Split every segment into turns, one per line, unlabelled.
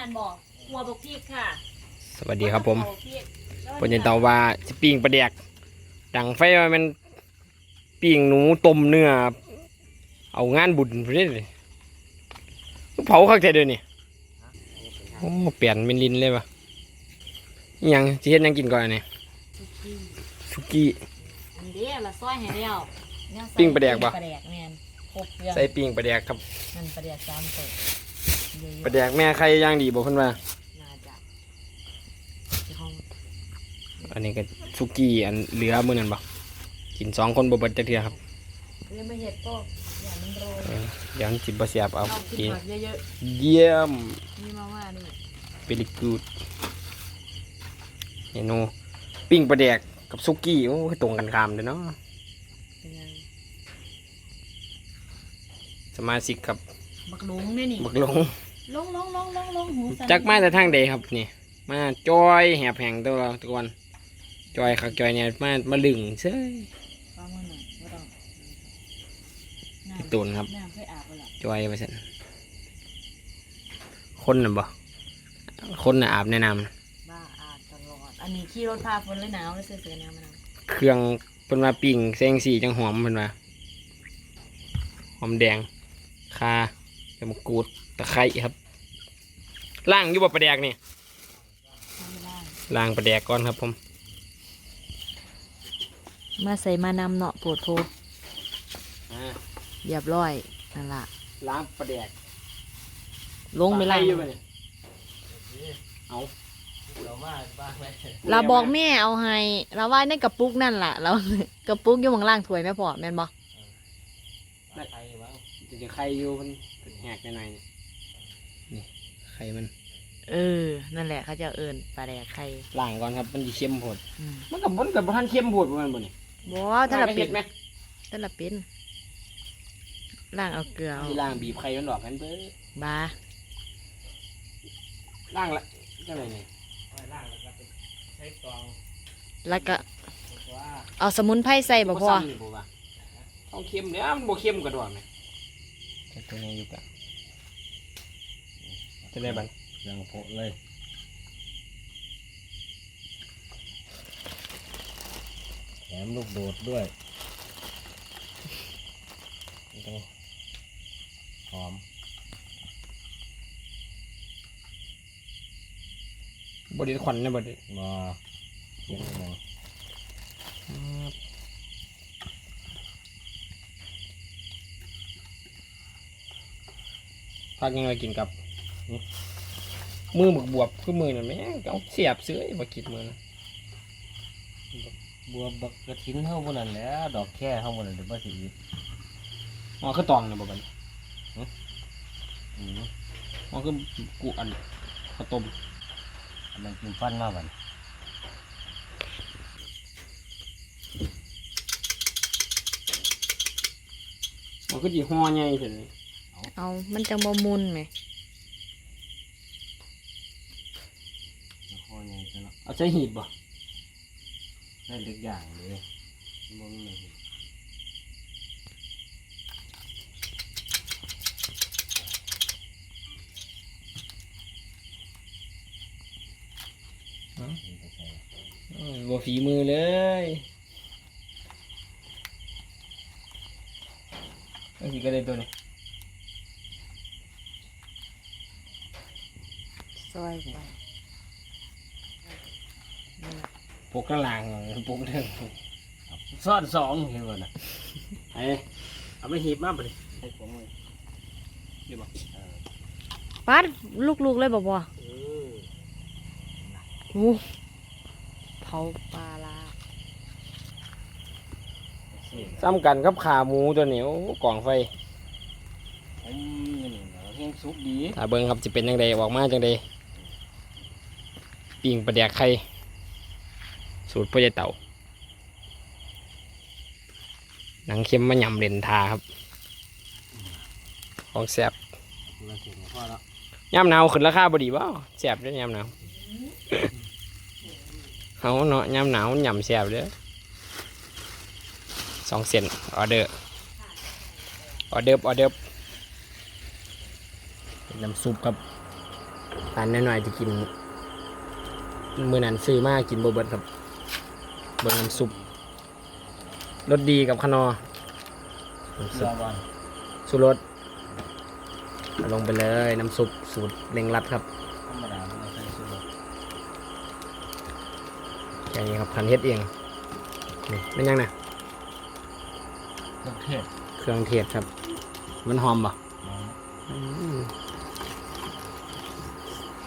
นั่นบอกหัวบกพริกค่ะ
สวัสดีครับผม
หัวกพริกแล้ว
ปนยันเตาว่าจะปิ้งปลาแดก ดังไฟว่ามันปิ้งหนูต้มเนื้อ เอางานบุญไปเลยเผาข้างใจเดียวนี่โอ้เปลี่ยนเป็นลินเลยปะอิหยังจะเฮ็ดหยังกินก่อนเนี่ยสุกี้
อันเดียวละซอยให้เดียวเนี่ยใส่
ปิ้งปลาแดกปะ
ปลาแดกแมนครบเครื่อง
ใส่ปิ้งปลาแดกครับ
นั่นปลาแดกสามตัว เยอะๆ
ปลาแดกแม่ใครย่างดีบอกเพิ่นว่า
น่าจะที่ห้อง
อันนี้ก็สุกี้อันเหลือมื้อนั้นบ่กินสองคนบ่เบิดจักเทื่อครับ
เรียกมาเห็ดก็อย่ามันโรย
เออเดี๋ยวมันสิบ่เสียบเอา
เอากิ
กิ
น
น
ผักเยอะ
เยี่ยม
ๆนี่มาว่านี่
very good เมนูปิ้งปลาแดกกับซุกี้โอ้ยตรงกันข้ามเลยเนาะ
เป็นไง
สมาชิกครับ
บักหลงเนี่ยนี่
บักหลง
ลงลงลงลงลงหูสั่น
จักมาแต่ทางใดครับนี่ มาจอยแหบแหงตัวตะกอนจอยคักจอยเนี่ยมามาลึงเซ้ย
ฟังมันหน่อยว่าต้องน้ำ
ตูนครับ
น้ำค่อยอาบไปละ
จอยไปสันคนน่ะบ่คนน่ะอาบแนะนำ
บ้าอาบตลอด อันนี้ขี่รถพาฝนเลยหนาวเลยเสื้อเสื้อแนวมันหนาว
เครื่องเป็นมาปิ้งแซงสีจังหอมเป็นมาหอมแดงคาใบมะกรูด ตะไคร้ครับล่างอยู่บ่ปลาแดกนี่
ทำไม่ได้
ล้างปลาแดกก่อนครับผม
มาใส่มานำเนาะปวดโพเรียบร้อยนั่นล่ะ
ล้างปลาแดก
ลงไปล่าง
อยู่บ่เนี่ยเอา
เรามาบ้างไหม
เราบอกแม่เอาให้เราว่าในกระปุกนั่นล่ะเรากระปุกอยู่ข้างล่างถ้วยแม่พอแม่นบ่
ไทยบ้าง
จะจะไข่อยู่มันเป็นแหกหน่อยๆนี่ นี่ไข่มัน
เออ นั่นแหละเขาจะเอิญปลาแดกไข่
ล้างก่อนครับ มันจะเค็มโพด
อืม
มันกับมันกับท่านเค็มโพดประมาณบ่นี่
บ่ถ้าละ
ล้ง
เป็
เห็
น
ดไหม
ถ้าละเป็นล่างเอาเกลือเอา
ที่ล้างบีบไข่มันออกกันเบ้อบาล้างละจังไรนี่
ล่างแล้วก็เป็นใช้กรอง
แล้วก็
ว่า
เอาสมุนไพรใส่บ่พอ
ซ้ำนี่บ่วะต้องเค็มเนี่ยมันบ่เค็มกระดอกไหมจะตัวนี้อยู่กะ จะได้บัน
ยังโผล่เลยแถมลูกโดดด้วยนี่ต้องหอม
บไดิควันนะบไดิ
มาเขียนหน่อย
พักยังไงกินกับ มือบึกบวบคือมือนั่นแม่งเอาเสียบเสื้อมากินมือนะ
บัวบักกระถินเท่าบนนั้นแหล้วดอกแค่เท่าบนนั้นเดี๋ยวบ่สิอีก
อ๋อคือตองนะบ่บัดน
อืม
อ๋อคือกูอันข้าวต้ม
อันนั้นกินฟันมาบัน
อ๋อคือจีห่อใหญ่เฉย
เอามันจังบ่มุนไหม
คอใหญ่จังเนาะ
เอา ใช้หีบบ่
ได้ทุกอย่างเลยมึงเลย
อืมบ่ฝีมือเลยบางทีก็ได้ตัวนี้
ซอยไป
ปกกระลางปกเด้ง
ซ่อนสองเห็นบ่น่ะ
ไอ้เอาไปหีบมาบ่ดิ
ให้ผมเลย
ดีบ่
ปัดลูกๆเลยบ่พอ
เออ
อู้เผาปลาลา
เสียง
ซ้ำกันกับขาหมูตัวนี้โอ้กล่องไฟ
ผมนี่นี่เนาะเฮงสุกดี
ถ้าเบิ่งครับจะเป็นจังไดออกมาจังไดปิ้งปลาแดกไข่ สูตรพ่อใหญ่เต่า หนังเค็มมาหยำเล่นทาครับ ของแซ่บ
เราถึงพ่อแล้ว
ยามหนาวขึ้นราคาบ่ดีบ่แซ่บเด้อยามหนาวเอาเนาะยามหนาวมันหยำแซ่บเด้อสองเซนออเดอร์ออเดอร์ออเดอร์เป็นน้ำซุปครับตานน้อยๆที่กิน มื้อนั้นซื้อมากินบ่เบิดครับเบิ่งน้ำซุปรสดีกับขนอน้ำซุ
เสื้อ
ป
บอล
สูรสเอาลงไปเลยน้ำซุปสูตรเร่งรัดครับ
ธรรมดาไม่ใช่สุด
แค่นี้ครับพันเฮ็ดเองนี่เป็นยังไง
เครื่องเทศ
เครื่องเทศครับ มันหอมป่ะ
น้อง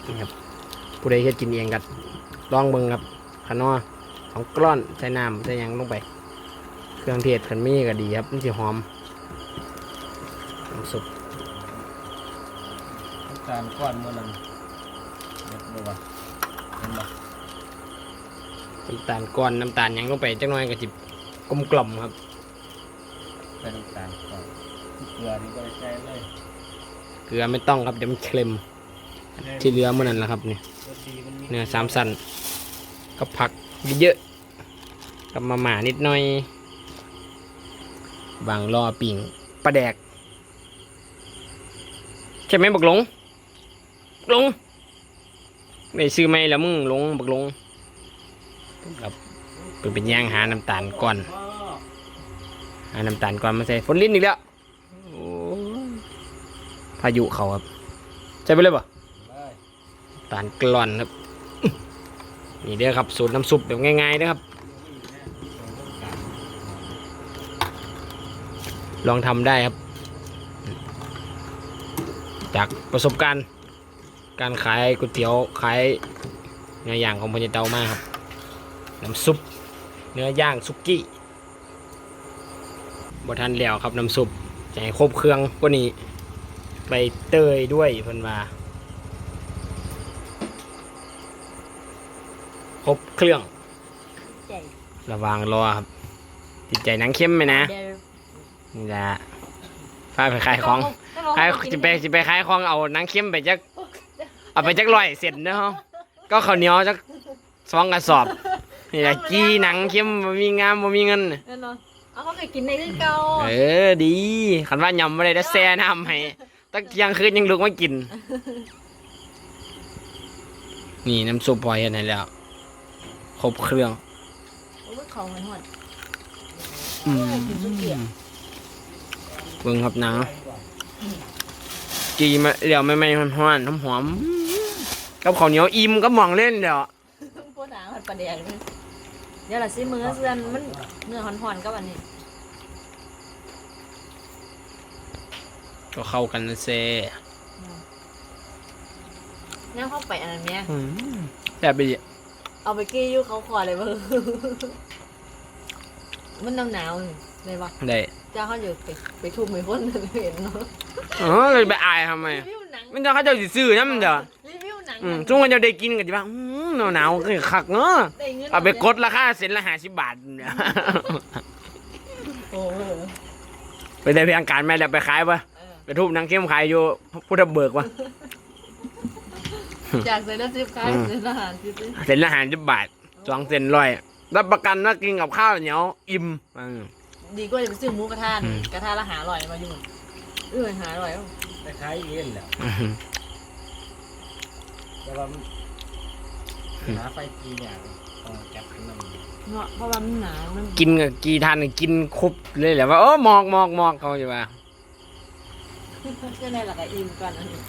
นี่ครับผู้ใดเฮ็ดกินเองกัดลองเบิ่งครับขนอ ของกล้อนใส่น้ำใส่หยังลงไป เครื่องเทศขันมีก็ดีครับมันสิหอมน้ำซุป
น้ำตาลก้อนเมื่อนั้นเด็ดบ่วะเห็นบ่
น้ำตาลก้อนน้ำตาลหยังลงไปจักหน่อยก็จิกลมกล่อมครับ
ใส่น้ำตาลก้อนเกลือนี่ก็ได้ใช้เลย
เกลือไม่ต้องครับเดี๋ยวมันเค็มที่เหลือเมื่อนั้นแหละครับนี่
รสดีมันมี
เนื้อสามสันก็ผัก เยอะๆกับมาหมานิดหน่อยบางรอปิ่งปลาแดก ใช่ไหมบักหลงบักหลงไม่ซื้อไหมแล้วมึงหลงบักหลงครับเป็นเป็นย่างหาน้ำตาลก่อน
อ๋อ
หาน้ำตาลก่อนมาใส่ฝนลิ้นอีกแล้วโอ้ยพายุเขาครับใช่ไปเลยป่ะ
เลย
ตาลกล่อนครับ นี่เด้อครับสูตรน้ำซุปแบบง่ายๆนะครับ ลองทำได้ครับ จากประสบการณ์ การขายก๋วยเตี๋ยวขายเนื้อย่างของพญเตามากครับ น้ำซุป เนื้อย่างซุกี้บทันแล้วครับน้ำซุปให้ครบเครื่องกว่านี้ใบเตยด้วยเพิ่นว่า ครบ เครื่อง
ใจ
ระวังรอครับติดใจหนังเข้มไหมนะ
เดี๋ยว
นี่แหละพาไปขายของขายจิไปจิไปขายของเอาหนังเข้มไปจักเอาไปจักร้อยเสร็จนะฮะก็ข้าวเหนียวจักสองกระสอบนี่แหละกี้หนังเข้มบ่มีงามบ่มีเงิน
แน่นอนเอาเขาไปกินในที่เก่า
เออดีขันว่ายำไม่ได้ได้แซ่น้ำให้ตะเกียงคืนยังลุกมากิน นี่น้ำซุปพอเห็นให้แล้วค รบเครื่อง
โอ้ยเขาเหมือนหอด
อืม
กินซุกี้อะ
เบิ่งครับหนังจีมาเดี๋ยวไม่ไม่หอมหอมๆกับข้าวเหนียวอิ่มก็มองเล่นเดี๋ยว
พวกหางมันประเดี๋ยวเลยเดี๋ยวละสิมือเสื้อนมันเนื้อหอนๆกับอันนี้
ก็เข้ากันนะเซ่
เนี่ยเข้าไปอันนั้นเนี่ย
แซ่บไปดิ
เอาไปกี้อยู่เขาขอเลยเบอร์มันหนาวหนาวๆนี่เลยปะ
ได้
เจ้าเขาอยู่ไปไปทุบมือคนเห็นเนาะ
อ๋อเลยไปอายทำไม
รีวิวหนัง
มันจะเขาเจะสิซื้อนะมันเดี๋ยว
รีวิวหนัง
อืมช่วงวันจะได้กินกันจีว่าหนาวหนาวๆคือคักเนาะ
ได้เงิน
เอาไปกดราคาเซ็นละห้าสิบบาทเนี่ย
โอ้โห
ไปได้เพียงการแม่แล้วไปขายปะ
เออ
ไปทุบหนังเข้มขายอยู่พุทธเบิกปะ
จากเซนต์สิบคล้ายเซนต์อาหารสิบ
เซ็นละห้าสิบบาทสองเซ็นร้อยรับประกันว่ากินกับข้าวเหนียวอิ่มอืม
ดีกว่าจะไปซื้อหมูกระทะ
อืม
กระทะละหาอร่อยมาอยู่เออหาอร่อย
คล้ายๆเย็นแหละ
อืม
แต่ว่ามันหาไฟกีเนี่ยต้องแก็บขึ้นมา
เนาะเพราะว่ามันหนามัน
กินกับกีทานนี่กินครบเลยแหละว่าโอ้หมอกหมอกหมอกเขาจะว่า
จะได้หลักอิ่มก่อนอันนี้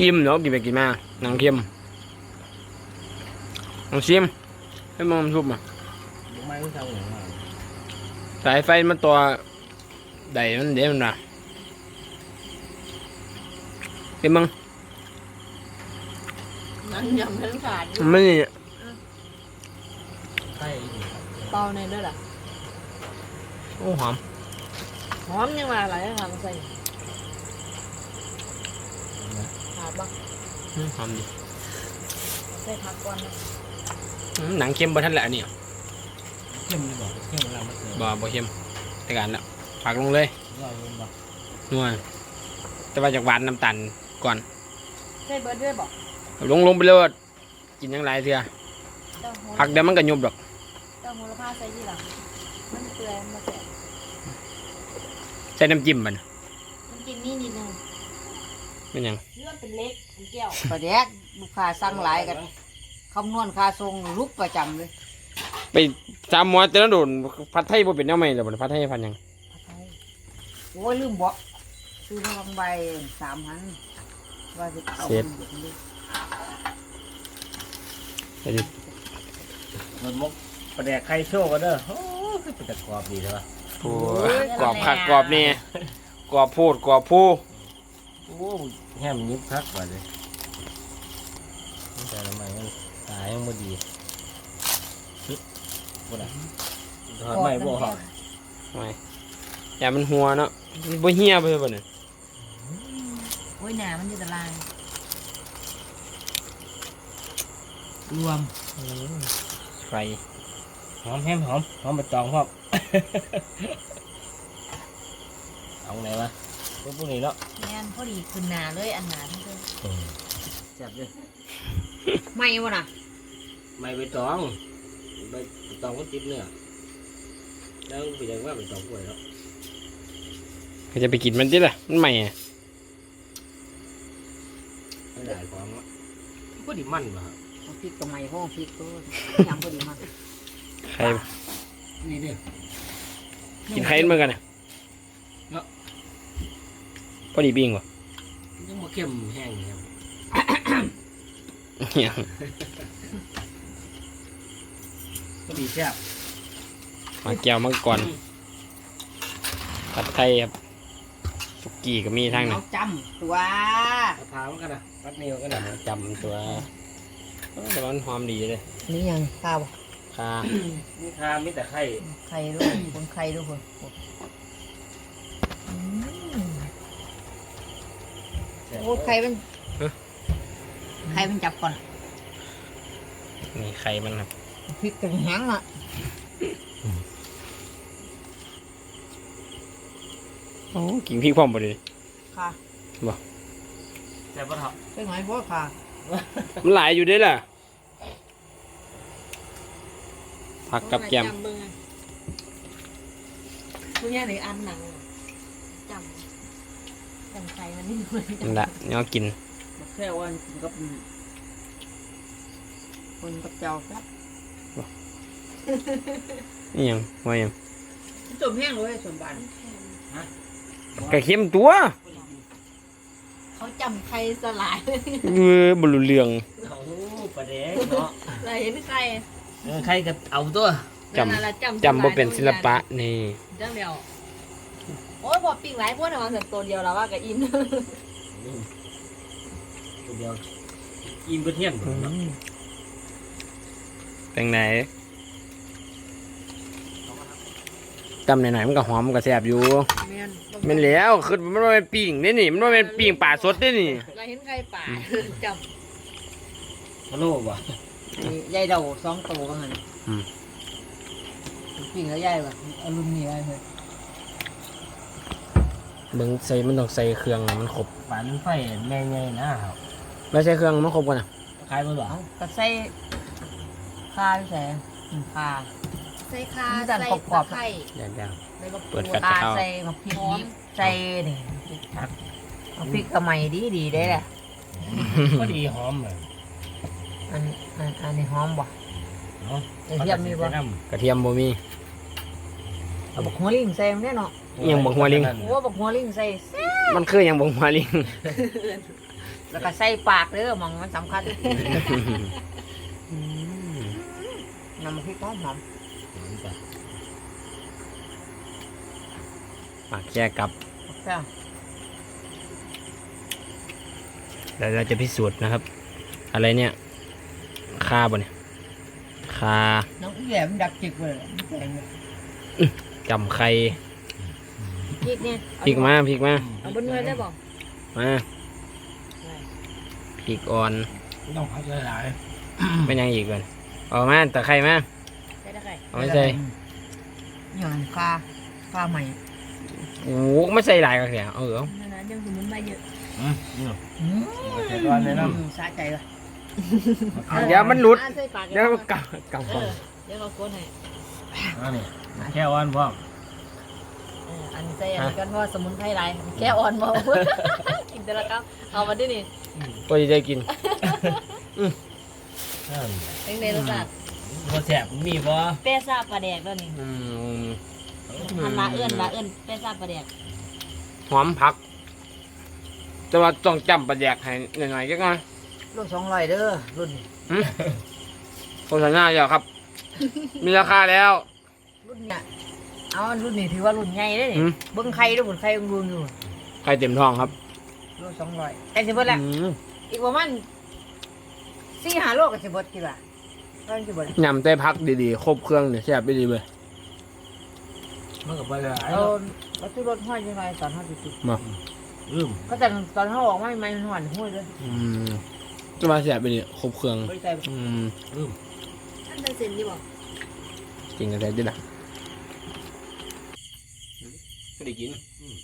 อิ่มเนาะกินไปกินมาหนังเข้มลองชิมให้มันทุบมา
ลูกไม้ที่ทำอย่างไร
สายไฟมันตัวใดมันเดี๋ยวมันนะเป็นมัง
นั่นยำทั้งขาดอยู่
มันนี่
ไฟอีก
เปล่าในด้วยล่ะ
โอ้หอม
หอมยังมาหลายอย่างใส่ขาดบ้าง
อืม หอมดี
ใส่ผักก่อนนะ
อืมหนังเข้มบ่ทันแหละนี่
เข้มเลยบอกเข้มเวลามาเติม
บ่บ่เข้มแต่การแล้วผักลงเลย
ย่อยลงบอก
นัวแต่ว่าจากหวานน้ำตาลก่อน
ใส่เบิร์ดด้วยบอก
เอาลงลงไปเลยกินยังไรเถื่อ
เต้าหู้
ผักเดี๋ยวมันก็ยุบดอก
เต้าหู้ละผ้าใส่ที่หลังมันเปื่อยมาแสบ
ใส่น้ำจิ้มมัน
มันกินนี่นิดนึง
เป็นหยัง
เลือดเป็นเล็กเป็นแก้ว
ประเด็กลูกค้าสั่งหลายกันคำนวณค่าทรงลุกประจำเลย
ไปจำหมอแต่ละโดนพัดไทยบ่เป็นแนวใหม่แล้วบ่พัดไทยพันหยัง
โอ้ยลืมบอกซื้อมาบางใบสามพันว่าจะเอาไปเด็กนี่
ไอ้ดิ
มันมกประแดกไข่โชว์กันเด้อโอ้คือเป็นตะกรอบดีใช่ปะ
โอ้ยกรอบคักกรอบนี่กรอบโพดกรอบผู้
โอ้แฮมยิบคักกว่าเลยแต่ทำไมมันตายยังบ่ดีฮึบ่ได้ทอดไม่บ่หอด
ไม่อย่ามันหัวเนาะมันบ่เหี่ยไปบ่เนี่ย
โอ้ยหนามันอยู่ตาราง
รวม
ไฟ
หอมแฮมหอมหอมใบตองพร้อมเอาไหนวะ พวกพวกนี้เนาะ
แม่นพอดีขึ้นหนาเลยอันหนาทั้งเลย
แซ่บเลย
ไม่วะน่ะ
ไม่ใบตองใบตองก็ติดเนื้อแล้วไปยังว่าใบตองกล้วยเนาะ
ก็จะไปกินมันติล่ะ มันใหม่อะ
ไม่ได้ของเนาะก็ดีมันว่ะ
เอาพริกกับไม้ห้องพริกก็ยังพอดีมาก
ใคร
นี่เด้อ
กินไข่เหมือนกันน่ะ
เนาะ
พอดีปิ้งบ่
ยังมาเข้มแห้งนี่ครับ
เหี้ย
ก็ดีแซ่บ
มาแก้วมังกรผัดไทยครับสุกี้ก็มีทางหนึ
เอา
ง
จำตัว
มะพร้าวกันนะรัดเนียวกันนะ
จำตัวเออแต่ว่ามันหอมดีเลย
นี่ยังข้าว
ค่ะ
มีคามีแต่ไข่
ไข่ด้วยคนไข่ด้วยคน โอ้ไข่มันไข่มันจับก่อน
นี่ไข่มันครับ
พริกกันแห้งอะ
โอ้กินพริกพร้อมบ่เลย
ค่ะ
แต่ปะเถาะ
ใช่ไหมพ่อค่ะ
มันหลายอยู่เด้ล่ะผักกับแกม
จำเบิ่งอะคุณย่าหรืออันหนังอะจำจำใจมันนี่มัน
นั่นละเนี่ยกิน
แค่วันกินกับคนกับเจ้าครับ
นี่ยังว่ายัง
จมแห้งเลยส่วนบาน
กระเค็มตัว
เขาจำใครสลาย
เออบรุเรือง
เอาประเด็กเนาะ
เราเห็นใคร
เออไข่ก็เอาตัว
จำ
นั่นล่ะ
จำบ่เป็นศิลปะนี่
จังเดียว โอ้ยพอปิ้งหลายพวกนะมันสันตัวเดียวแล้วว่าก็อิน
ตัวเดียวอิ่มกระเทียมหมดเนาะ
เป็นไหนจำไหนๆมันก็หอมมันก็แซ่บอยู่
แม่น
แมันแล้วคือมันว่าเป็นปิ้งนี่นี่มันว่าเป็นปิ้งป่าสดนี่นี่
เราเห็นใครป่าจ
ฮัลโหลบ่
ยายเดาสองตัวกันเลยปิ้งแล้วยายแบบอารมณ์นี่ได้เลย
เบิ่งใส่มันต้องใส่เครื่องให้มันครบ
ฝันไฟแม่ไงนะครับ
ไม่ใส่เครื่องมันครบกันอะ
ขายบ่หรอ
เอาก็ใส่ข้าวใส่ข้าำ
ใส่คา
มันจะ
ใส่
กรอบๆ
ตะไคร้
เดี๋ยว
ใบมะก
เปิ
รู
ด
ด
แฟลช
ข้าใส่มะพริกดิบใส่นี่เอาพริกกระไหม่ดีดีได้แหละ
ก็ดีหอมเลย
อันอันอันนี้หอมบ่
เนาะ
กระเทียมมีบ่
ๆกระเทียมบ่มี
เอาบักหัวลิงใส่มันแน่เนาะ
อิหยังบอกหัวลิง
โอ้บักหัวลิงใส่แซ่บ
มันคือหยังบ่มาลิง
แล้วก็ใส่ปากเด้อหมองมันสำคัญน้ำพริกหอมหอม
ปากแย่กลับ
แซ่บ
แล้วเราจะพิสูจน์นะครับ อะไรเนี่ยคาบ่เนี่ยคา
น้องอีแหลมดักจิกเลยแกงเนี่ย
จำไข่
พริกเนี่ย
พริกมาพริกมา
เอาบนเนื้อได้บอก
มาพริกอ่อน
ต้องพักหลาย
เป็นหยังอีกก่อนเออกมาตะไคร้มา
ใส่ตะไคร้
เอาไม่ใส่
อย่างข้าข้าใหม่
โอ้โหไม่ใส่หลายก็แค่เอาเหรอ
นั่นนะยังสมุนไพรเยอะ
อืมอืม
อืม
ก็ใช้ก้อนเลยเนาะ
สะใจเลย
เดี๋ยวมันหลุด
อะใส่ปาก
เดี๋ยว
มัน
กลับกลับ
เอ
ก่อน
อเดี๋ยวเขาโกนให้
อันนี้แค่วันพ่อ
เอออันใส่อันนี้กันเพราะว่าสมุนไพรหลายแค่อ่อนบ่กินนแต่ละครับเอามาดินี่
ก็จะได้กิน
เป็นเมนูสัตว์
บ่แสบมีบ่
เป้ซ่าปลาแดกแล้วนี่
อืม
อันละเอื้อนละเอื้อนเป้ซ่าปลาแดก
หอมผัก แต่ว่าต้องจำประแดกให้หน่อยๆก็ไง
ลูกสองร้อยเด้อรุ่นนี้
โฆษณาเดียวครับ มีราคาแล้ว
รุ่นเนี้ย เอารุ่นนี้ถือว่ารุ่นใหญ่เด้อนี่
อืม
เบิ้งไข่ด้วยบุญไข่ยังรุนอยู่
ไข่เต็มท้องครับ
ลูกสองร้อยแต่สิเบิดละ
อืม
อีกประมาณสี่ห้าโลก็สิเบิดกี่บาทก็สิเบิด
ยำแต่พักดีๆ ครบเครื่องเนี่ยแซ่บไปดีเลย
มันก็บ่หลาย
เอา
เนาะ
เราซื้อรถห้อยยังไงตอนห้าสิบ
มา
ลืม
ก็แต่ตอนเขาออกไม่ไม่มันหอนห้อยเลย
อืมจะมาแซ่บไปดีครบเครื่อง
ไม่ใส่
อืม
ลืม
ท่านเป็นเซนดีบอก
กินกันได้ด้วยนะ
ก็ได้กินอืม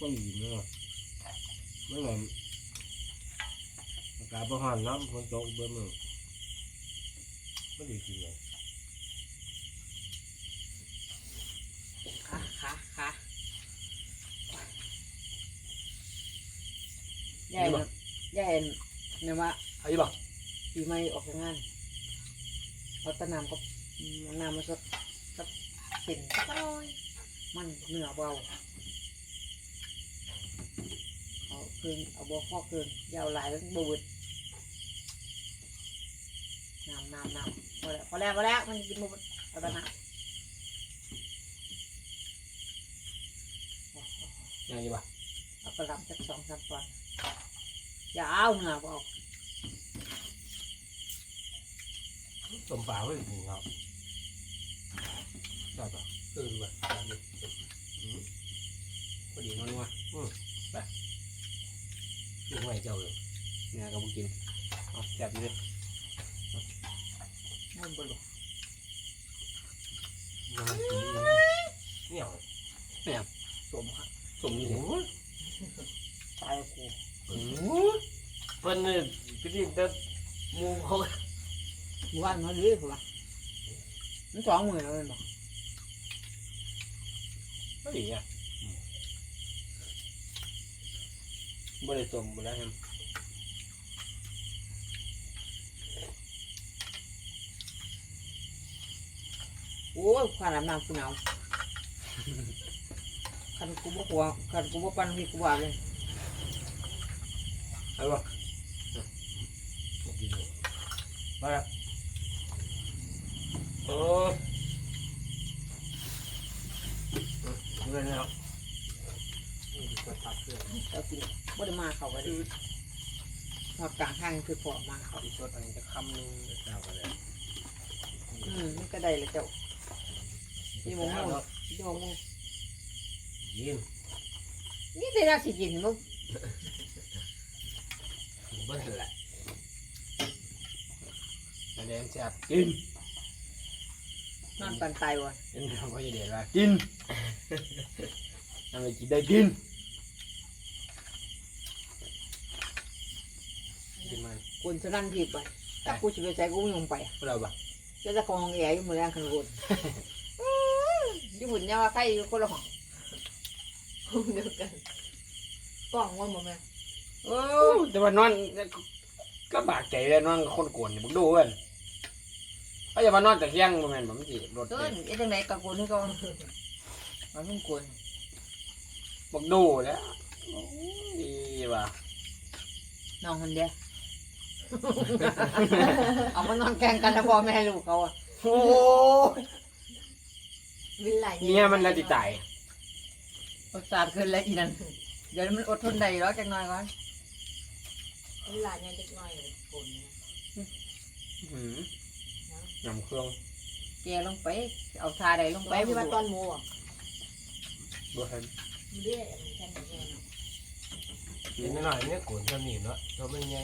ต้องกินเนาะมันแบบอากาศบ่ร้อนเนาะฝนตกเบิ่มื้อก็ได้กินเลย
ขาขาขาใหญ่ใหญ่เนี่ยว่า
เอาอีบ่
ปีใหม่ออกจากงานเอาแตะนำก็น้ำมาสดสักเป็น มันเนื้อเบาเอาเครื่องเอาบ่อข้อเครื่องอยาวหลายแล้วบูดน้ำน้ำน้ำพอแล้วพอแล้วพอแล้วมันกินบูดเอาแตะน้ำ
ยังอีบ่
เอากระลำสักสองสามตอนอย่าเอาเนื้อเบา
ต้มปลาไว้กินครับได้ปะ เออว่ะได้เลยอืม
พอดีนัว
กินไว้เจ้าเลย
ๆเนี่ยก็บ่กินเอาแซ่บอยู่เลย
มันบ่หล
มันกินเนี่ย
สมครับสมนี่
โอ้ย
ตายกู
โอ้ยเพิ่นเนี่ยพี่ดิแต่หมูเขา
หมู่บ้านมันดีกว่ามันสองหมื่นแล้วแมันบอก
พอ ดีอะบ่ได้สมบ่ได้แฮม
โอ้ยข้าน้ำน้ำกูหนาวคันกูบ่หัวคันกูบ่ปันพี่กูว่าเลย
เอาบ่
กินเลยมาละ
โอ้
เงินแล้ว
แล้วกินบ่ได้มาเขาไปดิหอดกลางทางคือพอมาเขา
อีกสดอันนี้จะคำหนึง
เจ้าก็เลย
อืมมันก็ได้เลยเจ้านี่มงมุ่งนี่มงมุ่ง
ยิน
นี่แต่น่าสิกินมึง
เบิ้ลแหละ
อันนี้แซ่บกิน
นอนปันตายวะ
เป็นคำว่าจะเด็ดว่ากินทำไมกินได้กินกินมัน
คนฉะนั้นผิดไปถ้ากูจะไปใส่กูไม่ยอมไป
พวกเราบ่
จะจะคลองแอร์อยู่มือแรงขันโกนญี่ปุ่นเนี่ยว่าใครอยู่คนละห้อง
ห้องเดียวกันกล่องว่าหมดไหม
โอ้แต่ว่านอนก็บาดใจเลยนอนกับคนโกวนนี่บุกดูเว้ นเขาจะมานอนแต่เที่ยงบ่แม่นบ่มันสิรถ
เกิ
เต็
น
ม
ไอ้จังไหนกับโกนให้เขามันเพิ่งโกน
บุกดูแล้วโอ้ยว่ะ
น้องคนเดียวเอามานอนแกล้งกันนะพ่อแม่ลูกเขาอะ
โอ้
วินไหล
เนี่ยมันละจิตาย
อดสาดขึ้นแล้วอีนั่นเดี๋ยวมันอดทนได้แล้วจังหน่อยก่อน
วินไหลเนี่ยเด็กน้อยเลยฝนเนี่ย
หืมยำเครื่อง
แกลงไป เอาทาใดลง
ไป
ไป
ที่ว่าตอนโมอะ
บ่ทัน
มันเรียกแค่ไหนแค่ไหน
กินหน่อยเนี่ยโกนจะหนีเนาะตัวไม่ไง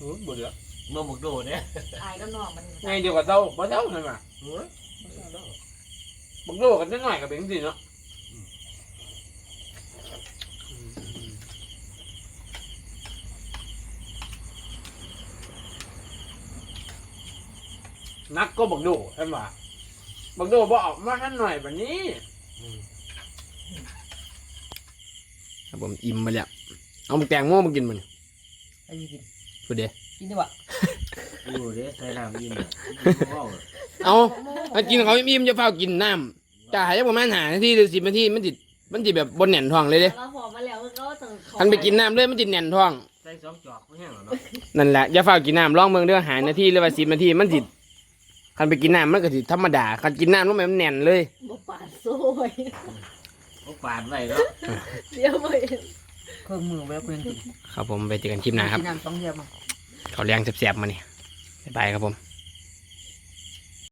อู้บ่เหลือ
เมื่อหมกโดดเนี่ย
อายก็นอกมัน
ไงเดียวกับเต้าบ่เต้านั่นน่ะ
เฮ้ย
บุกดูกันนิดหน่อยก็เป็นสิเนาะ กก็บักดูใช่ไหมบักดูบอกออกมาท่านหน่อยแบบนี้
อืม
ครับผมอิ่มมาแล้วเอามาแตงโม่มากินมัน
ไอ้ยี่กิน
พูดเด้
กินได้ปะ
อยู่เด้ใส่น้ำอิ่มเนี่ยบ่เว้า
เอามากินเขาอิ่มๆจะเฝ้ากินน้ำจ่ายให้ประมาณหานาทีหรือสิบนาทีมันจิมันจิแบบบนแหน่นท้องเลยเด้
เราพอมาแล้วก็ต้อง
คันไปกินน้ำเลยมันจิแหน่นท้อง
ใส่สองจอกบ่แห้งหรอเนาะ
นั่นแหละอย่าเฝ้ากินน้ำลองเมืองเด้อหานาทีหรือว่าสิบนาทีมันจิ คันไปกินน้ำมันก็สิธรรมดาคันกินน้ำแล้วมันแหน่นเลย
บ่ปาดโซ่ย
บ่ปาดไว้เนาะ
เดี๋ยวไป
เครื่องมือไว้เพื่อนกิน
ครับผมไปเจอกันคลิปหน้าครับ
กินน้ำสองเดียวมา
เขาเลี้ยงแซ่บๆมานี่บ๊ายบายครับผม